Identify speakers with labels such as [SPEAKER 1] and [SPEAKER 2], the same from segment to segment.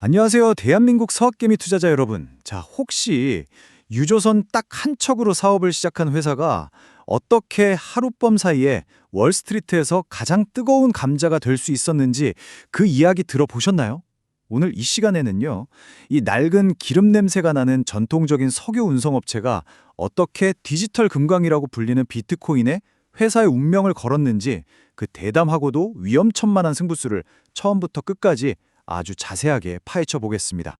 [SPEAKER 1] 안녕하세요. 대한민국 서학개미 투자자 여러분. 자, 혹시 유조선 딱 한 척으로 사업을 시작한 회사가 어떻게 하룻밤 사이에 월스트리트에서 가장 뜨거운 감자가 될 수 있었는지 그 이야기 들어보셨나요? 오늘 이 시간에는요, 이 낡은 기름 냄새가 나는 전통적인 석유 운송업체가 어떻게 디지털 금광이라고 불리는 비트코인에 회사의 운명을 걸었는지 그 대담하고도 위험천만한 승부수를 처음부터 끝까지 아주 자세하게 파헤쳐 보겠습니다.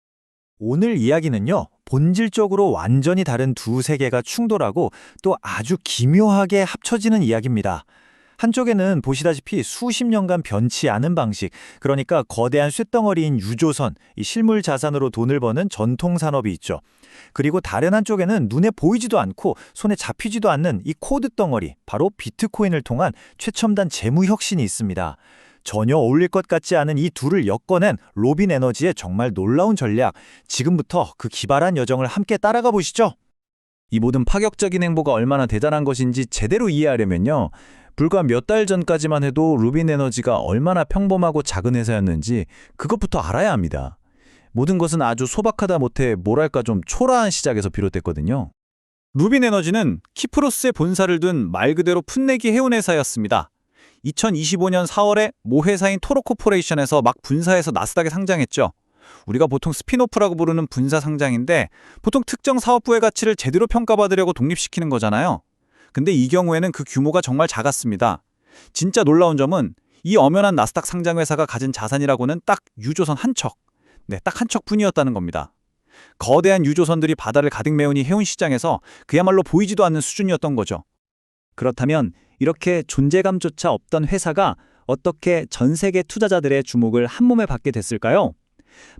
[SPEAKER 2] 오늘 이야기는요, 본질적으로 완전히 다른 두 세계가 충돌하고 또 아주 기묘하게 합쳐지는 이야기입니다. 한쪽에는 보시다시피 수십 년간 변치 않은 방식, 그러니까 거대한 쇳덩어리인 유조선, 이 실물 자산으로 돈을 버는 전통 산업이 있죠. 그리고 다른 한쪽에는 눈에 보이지도 않고 손에 잡히지도 않는 이 코드 덩어리, 바로 비트코인을 통한 최첨단 재무 혁신이 있습니다. 전혀 어울릴 것 같지 않은 이 둘을 엮어낸 로빈 에너지의 정말 놀라운 전략. 지금부터 그 기발한 여정을 함께 따라가 보시죠.
[SPEAKER 1] 이 모든 파격적인 행보가 얼마나 대단한 것인지 제대로 이해하려면요. 불과 몇 달 전까지만 해도 루빈 에너지가 얼마나 평범하고 작은 회사였는지 그것부터 알아야 합니다. 모든 것은 아주 소박하다 못해 뭐랄까 좀 초라한 시작에서 비롯됐거든요. 루빈 에너지는 키프로스의 본사를 둔 말 그대로 풋내기 해운 회사였습니다. 2025년 4월에 모 회사인 토로코퍼레이션에서 막 분사해서 나스닥에 상장했죠. 우리가 보통 스피노프라고 부르는 분사 상장인데 보통 특정 사업부의 가치를 제대로 평가받으려고 독립시키는 거잖아요. 근데 이 경우에는 그 규모가 정말 작았습니다. 진짜 놀라운 점은 이 엄연한 나스닥 상장 회사가 가진 자산이라고는 딱 유조선 한 척. 네, 딱 한 척뿐이었다는 겁니다. 거대한 유조선들이 바다를 가득 메우니 해운 시장에서 그야말로 보이지도 않는 수준이었던 거죠. 그렇다면 이렇게 존재감조차 없던 회사가 어떻게 전 세계 투자자들의 주목을 한몸에 받게 됐을까요?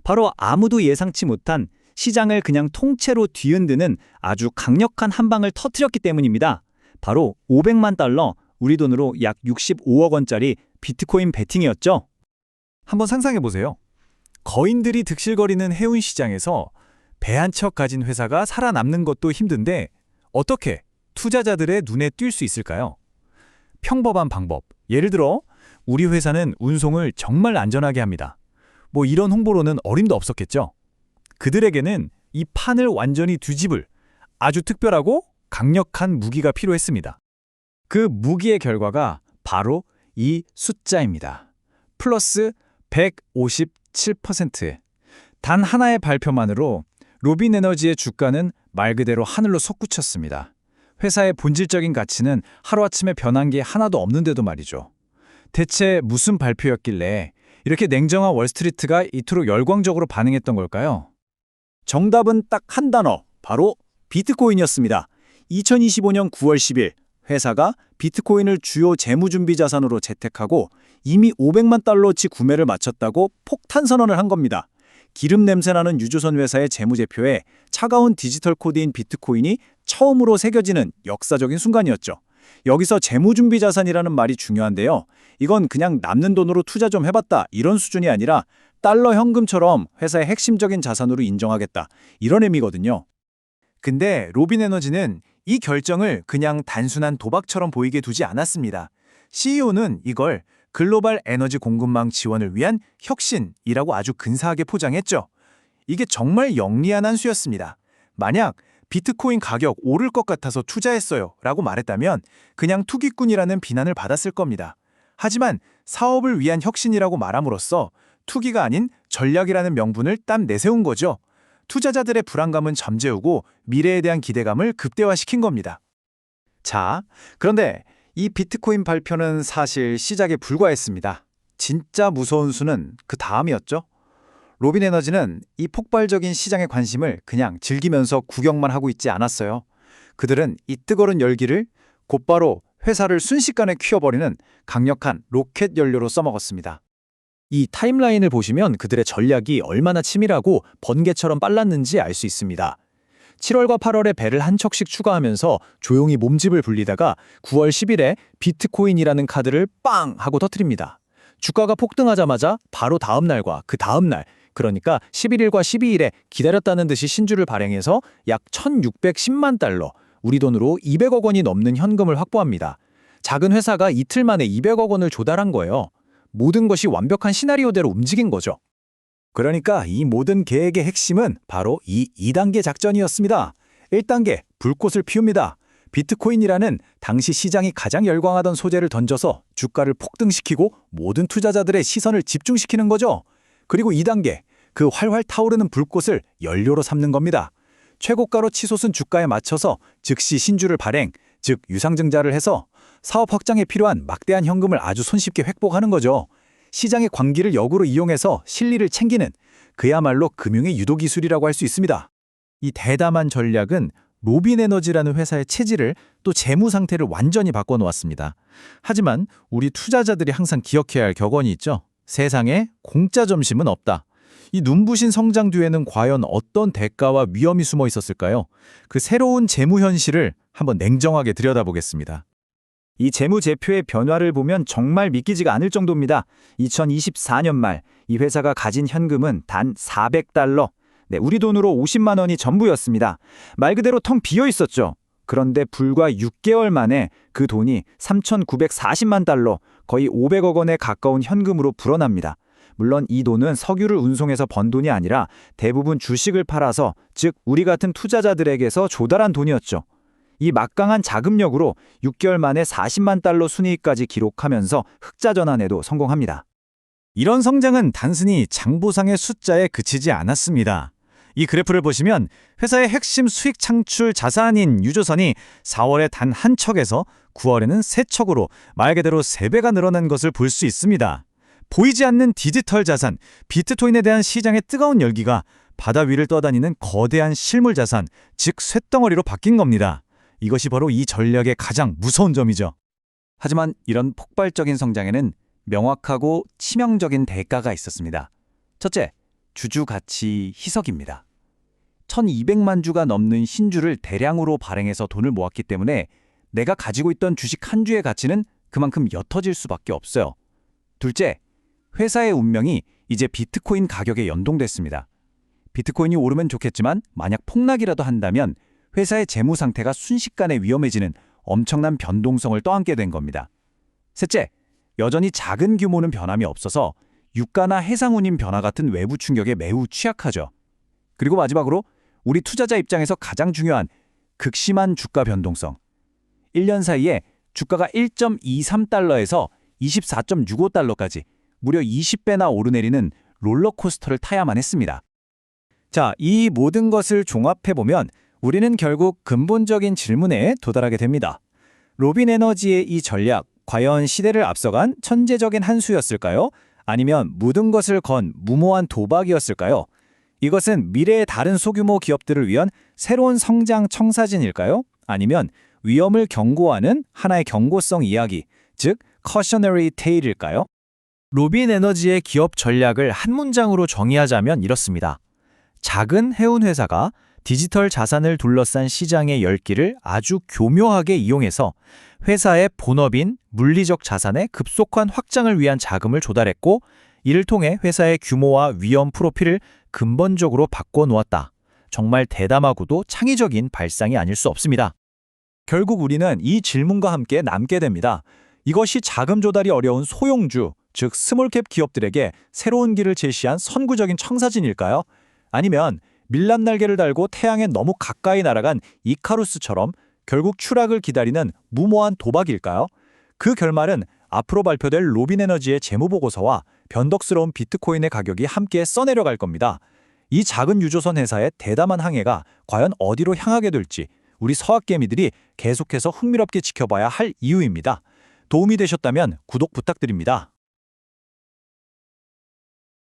[SPEAKER 1] 바로 아무도 예상치 못한 시장을 그냥 통째로 뒤흔드는 아주 강력한 한 방을 터뜨렸기 때문입니다. 바로 500만 달러, 우리 돈으로 약 65억 원짜리 비트코인 베팅이었죠. 한번 상상해 보세요. 거인들이 득실거리는 해운 시장에서 배 한 척 가진 회사가 살아남는 것도 힘든데 어떻게 투자자들의 눈에 띌 수 있을까요? 평범한 방법. 예를 들어 우리 회사는 운송을 정말 안전하게 합니다. 뭐 이런 홍보로는 어림도 없었겠죠. 그들에게는 이 판을 완전히 뒤집을 아주 특별하고 강력한 무기가 필요했습니다. 그 무기의 결과가 바로 이 숫자입니다. 플러스 157%. 단 하나의 발표만으로 로빈 에너지의 주가는 말 그대로 하늘로 솟구쳤습니다. 회사의 본질적인 가치는 하루아침에 변한 게 하나도 없는데도 말이죠. 대체 무슨 발표였길래 이렇게 냉정한 월스트리트가 이토록 열광적으로 반응했던 걸까요? 정답은 딱 한 단어, 바로 비트코인이었습니다. 2025년 9월 10일 회사가 비트코인을 주요 재무준비 자산으로 채택하고 이미 500만 달러치 구매를 마쳤다고 폭탄 선언을 한 겁니다. 기름 냄새나는 유조선 회사의 재무제표에 차가운 디지털 코드인 비트코인이 처음으로 새겨지는 역사적인 순간이었죠. 여기서 재무준비 자산이라는 말이 중요한데요. 이건 그냥 남는 돈으로 투자 좀 해봤다 이런 수준이 아니라 달러 현금처럼 회사의 핵심적인 자산으로 인정하겠다 이런 의미거든요. 근데 로빈 에너지는 이 결정을 그냥 단순한 도박처럼 보이게 두지 않았습니다. CEO는 이걸 글로벌 에너지 공급망 지원을 위한 혁신이라고 아주 근사하게 포장했죠. 이게 정말 영리한 한 수였습니다. 만약 비트코인 가격 오를 것 같아서 투자했어요 라고 말했다면 그냥 투기꾼이라는 비난을 받았을 겁니다. 하지만 사업을 위한 혁신이라고 말함으로써 투기가 아닌 전략이라는 명분을 딱 내세운 거죠. 투자자들의 불안감은 잠재우고 미래에 대한 기대감을 극대화시킨 겁니다. 자, 그런데 이 비트코인 발표는 사실 시작에 불과했습니다. 진짜 무서운 수는 그 다음이었죠. 로빈 에너지는 이 폭발적인 시장의 관심을 그냥 즐기면서 구경만 하고 있지 않았어요. 그들은 이 뜨거운 열기를 곧바로 회사를 순식간에 키워버리는 강력한 로켓 연료로 써먹었습니다. 이 타임라인을 보시면 그들의 전략이 얼마나 치밀하고 번개처럼 빨랐는지 알 수 있습니다. 7월과 8월에 배를 한 척씩 추가하면서 조용히 몸집을 불리다가 9월 10일에 비트코인이라는 카드를 빵 하고 터트립니다. 주가가 폭등하자마자 바로 다음 날과 그 다음 날 그러니까 11일과 12일에 기다렸다는 듯이 신주를 발행해서 약 1,610만 달러, 우리 돈으로 200억 원이 넘는 현금을 확보합니다. 작은 회사가 이틀 만에 200억 원을 조달한 거예요. 모든 것이 완벽한 시나리오대로 움직인 거죠. 그러니까 이 모든 계획의 핵심은 바로 이 2단계 작전이었습니다. 1단계, 불꽃을 피웁니다. 비트코인이라는 당시 시장이 가장 열광하던 소재를 던져서 주가를 폭등시키고 모든 투자자들의 시선을 집중시키는 거죠. 그리고 2단계, 그 활활 타오르는 불꽃을 연료로 삼는 겁니다. 최고가로 치솟은 주가에 맞춰서 즉시 신주를 발행, 즉 유상증자를 해서 사업 확장에 필요한 막대한 현금을 아주 손쉽게 획복하는 거죠. 시장의 광기를 역으로 이용해서 실리를 챙기는 그야말로 금융의 유도 기술이라고 할 수 있습니다. 이 대담한 전략은 로빈 에너지라는 회사의 체질을 또 재무 상태를 완전히 바꿔 놓았습니다. 하지만 우리 투자자들이 항상 기억해야 할 격언이 있죠. 세상에 공짜 점심은 없다. 이 눈부신 성장 뒤에는 과연 어떤 대가와 위험이 숨어 있었을까요? 그 새로운 재무 현실을 한번 냉정하게 들여다보겠습니다. 이 재무제표의 변화를 보면 정말 믿기지가 않을 정도입니다. 2024년 말 이 회사가 가진 현금은 단 400달러, 네, 우리 돈으로 50만 원이 전부였습니다. 말 그대로 텅 비어 있었죠. 그런데 불과 6개월 만에 그 돈이 3,940만 달러, 거의 500억 원에 가까운 현금으로 불어납니다. 물론 이 돈은 석유를 운송해서 번 돈이 아니라 대부분 주식을 팔아서 즉 우리 같은 투자자들에게서 조달한 돈이었죠. 이 막강한 자금력으로 6개월 만에 40만 달러 순이익까지 기록하면서 흑자 전환에도 성공합니다. 이런 성장은 단순히 장부상의 숫자에 그치지 않았습니다. 이 그래프를 보시면 회사의 핵심 수익 창출 자산인 유조선이 4월에 단 한 척에서 9월에는 세 척으로 말 그대로 3배가 늘어난 것을 볼 수 있습니다. 보이지 않는 디지털 자산, 비트코인에 대한 시장의 뜨거운 열기가 바다 위를 떠다니는 거대한 실물 자산, 즉 쇳덩어리로 바뀐 겁니다. 이것이 바로 이 전략의 가장 무서운 점이죠. 하지만 이런 폭발적인 성장에는 명확하고 치명적인 대가가 있었습니다. 첫째, 주주 가치 희석입니다. 1200만 주가 넘는 신주를 대량으로 발행해서 돈을 모았기 때문에 내가 가지고 있던 주식 한 주의 가치는 그만큼 옅어질 수밖에 없어요. 둘째, 회사의 운명이 이제 비트코인 가격에 연동됐습니다. 비트코인이 오르면 좋겠지만 만약 폭락이라도 한다면 회사의 재무 상태가 순식간에 위험해지는 엄청난 변동성을 떠안게 된 겁니다. 셋째, 여전히 작은 규모는 변함이 없어서 유가나 해상 운임 변화 같은 외부 충격에 매우 취약하죠. 그리고 마지막으로 우리 투자자 입장에서 가장 중요한 극심한 주가 변동성. 1년 사이에 주가가 1.23달러에서 24.65달러까지 무려 20배나 오르내리는 롤러코스터를 타야만 했습니다. 자, 이 모든 것을 종합해보면 우리는 결국 근본적인 질문에 도달하게 됩니다. 로빈 에너지의 이 전략, 과연 시대를 앞서간 천재적인 한 수였을까요? 아니면 묻은 것을 건 무모한 도박이었을까요? 이것은 미래의 다른 소규모 기업들을 위한 새로운 성장 청사진일까요? 아니면 위험을 경고하는 하나의 경고성 이야기, 즉 cautionary tale일까요? 로빈 에너지의 기업 전략을 한 문장으로 정의하자면 이렇습니다. 작은 해운 회사가 디지털 자산을 둘러싼 시장의 열기를 아주 교묘하게 이용해서 회사의 본업인 물리적 자산의 급속한 확장을 위한 자금을 조달했고 이를 통해 회사의 규모와 위험 프로필을 근본적으로 바꿔 놓았다. 정말 대담하고도 창의적인 발상이 아닐 수 없습니다. 결국 우리는 이 질문과 함께 남게 됩니다. 이것이 자금 조달이 어려운 소형주, 즉 스몰캡 기업들에게 새로운 길을 제시한 선구적인 청사진일까요? 아니면 밀랍 날개를 달고 태양에 너무 가까이 날아간 이카루스처럼 결국 추락을 기다리는 무모한 도박일까요? 그 결말은 앞으로 발표될 로빈 에너지의 재무 보고서와 변덕스러운 비트코인의 가격이 함께 써내려갈 겁니다. 이 작은 유조선 회사의 대담한 항해가 과연 어디로 향하게 될지 우리 서학개미들이 계속해서 흥미롭게 지켜봐야 할 이유입니다. 도움이 되셨다면 구독 부탁드립니다.